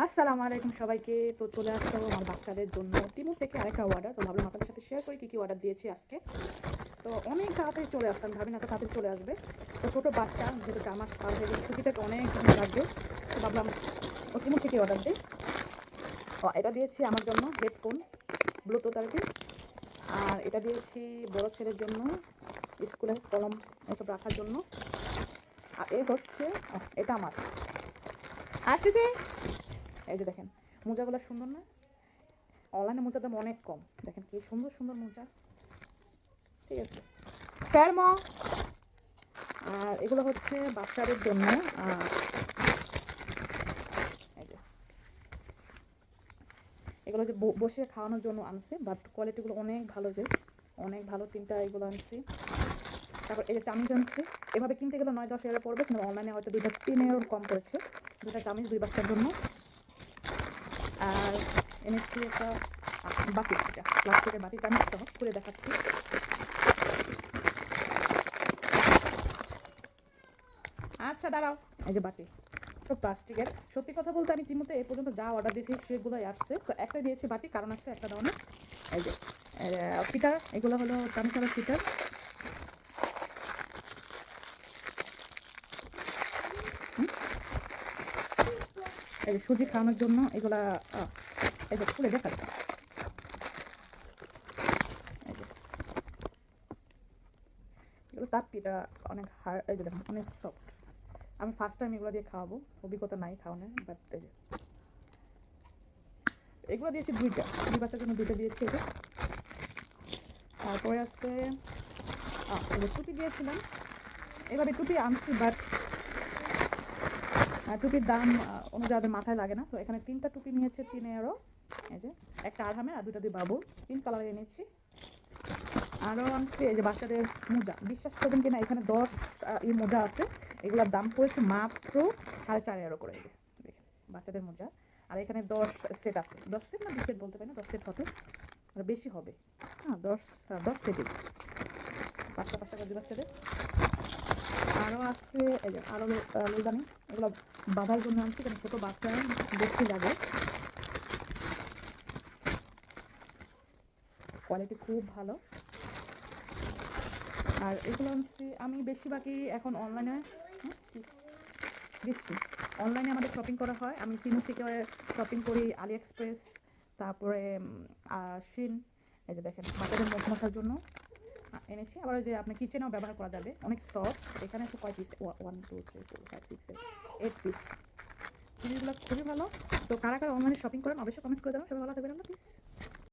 আসসালামু আলাইকুম সবাইকে। তো চলে আসলো আমার বাচ্চাদের জন্য। তিমুর থেকে আরেকটা অর্ডার তো ভাবলাম আপনাদের সাথে শেয়ার করি কী কী অর্ডার দিয়েছি আজকে। তো অনেক তাড়াতাড়ি চলে আসছে আমি ভাবি না এত তাড়াতাড়ি চলে আসবে। তো ছোটো বাচ্চা, যেহেতু চার মাস পার হয়ে গেছে ছুটিটাকে অনেক দিন লাগবে। তো ভাবলাম ও তিমুর থেকে অর্ডার দিই। ও, এটা দিয়েছি আমার জন্য হেডফোন ব্লুটুথ আর কি। আর এটা দিয়েছি বড় ছেলের জন্য, স্কুলের কলম এসব রাখার জন্য। আর এ হচ্ছে এটা আমার। আসতেছি এই যে দেখেন, মোজাগুলো সুন্দর না? অনলাইনে মোজার দাম অনেক কম। দেখেন কি সুন্দর সুন্দর মোজা। ঠিক আছে। ফেরম। আর এগুলো হচ্ছে বাচ্চাদের জন্য এগুলো যে বসে খাওয়ানোর জন্য আনছি বাট কোয়ালিটিগুলো অনেক ভালো যে, অনেক ভালো তিনটা এগুলো আনছি। তারপর এই যে চামিচ আনছি। এভাবে কিনতে গেলে নয় দশ হাজার পড়বে, কিন্তু অনলাইনে হয়তো দুইটা তিনের কম পড়েছে। দুটা চামিচ দুই বাচ্চার জন্য। আর এনেছি একটা বাটি এটা প্লাস্টিকের বাটি চামিচ সহ খুলে দেখাচ্ছি। আচ্ছা দাঁড়াও। এই যে বাটি তো প্লাস্টিকের সত্যি কথা বলতে আমি তিমুতে এ পর্যন্ত যা অর্ডার দিয়েছি সেগুলোই আসছে। তো একটা দিয়েছি বাটি কারণ আসছে একটা দাও না এই যে ফিটার, এগুলো হলো চামিচার ফিটার। এই সুজি খাওয়ানোর জন্য এগুলা এই যে খুলে দেখাচ্ছি এই যে। এগুলো তাপ্পিটা অনেক হার এই যে দেখুন, অনেক সফট আমি ফার্স্ট টাইম এগুলো দিয়ে খাওয়াবো, অভিজ্ঞতা নাই খাওয়ানোর বাট এই যে। এগুলো দিয়েছি দুইটা, দুই বাচ্চার জন্য দুইটা দিয়েছি যে। তারপরে আছে টুপি দিয়েছিলাম। এবারে টুপি আনছি বাট টুপির দাম অনুযায়ী মাথায় লাগে না তো এখানে তিনটা টুপি নিয়েছে তিন এরও। এই যে একটা আড়ামে আর দুটা দুই বাবুর তিন কালার এনেছি আরও আনছি এই যে বাচ্চাদের মোজা। বিশ্বাস করবেন কিনা এখানে দশ ই মোজা আছে। এগুলোর দাম পড়েছে মাত্র সাড়ে চার এরো করে দেখেন বাচ্চাদের মোজা। আর এখানে দশ সেট আছে। দশ সেট না বিশ সেট বলতে পারি না দশ সেট হবে। বেশি হবে। হ্যাঁ দশ হ্যাঁ, দশ সেটই পাঁচটা পাঁচটা করে বাচ্চাদের। আছে আরও লুদানি এগুলো বাঁধার জন্য আনছি, কারণ ছোটো বাচ্চা বেশি লাগে কোয়ালিটি খুব ভালো। আর এগুলো আনছি, আমি বেশিরভাগই এখন অনলাইনে দিচ্ছি। অনলাইনে আমাদের শপিং করা হয়। আমি তিন থেকে শপিং করি আলি এক্সপ্রেস তারপরে শিন এই যে দেখেন, বাচ্চাদের মুখ জন্য। এনেছি। আবার যে আপনার কিচেনেও ব্যবহার করা যাবে। অনেক সফট এখানে আছে কয় piece one two three four five six eight piece জিনিসগুলো খুবই ভালো। তো কারা কারা অনলাইনে শপিং করেন, অবশ্যই কমেন্টস করে জানান সবাই ভালো থাকবেন আমরা পিস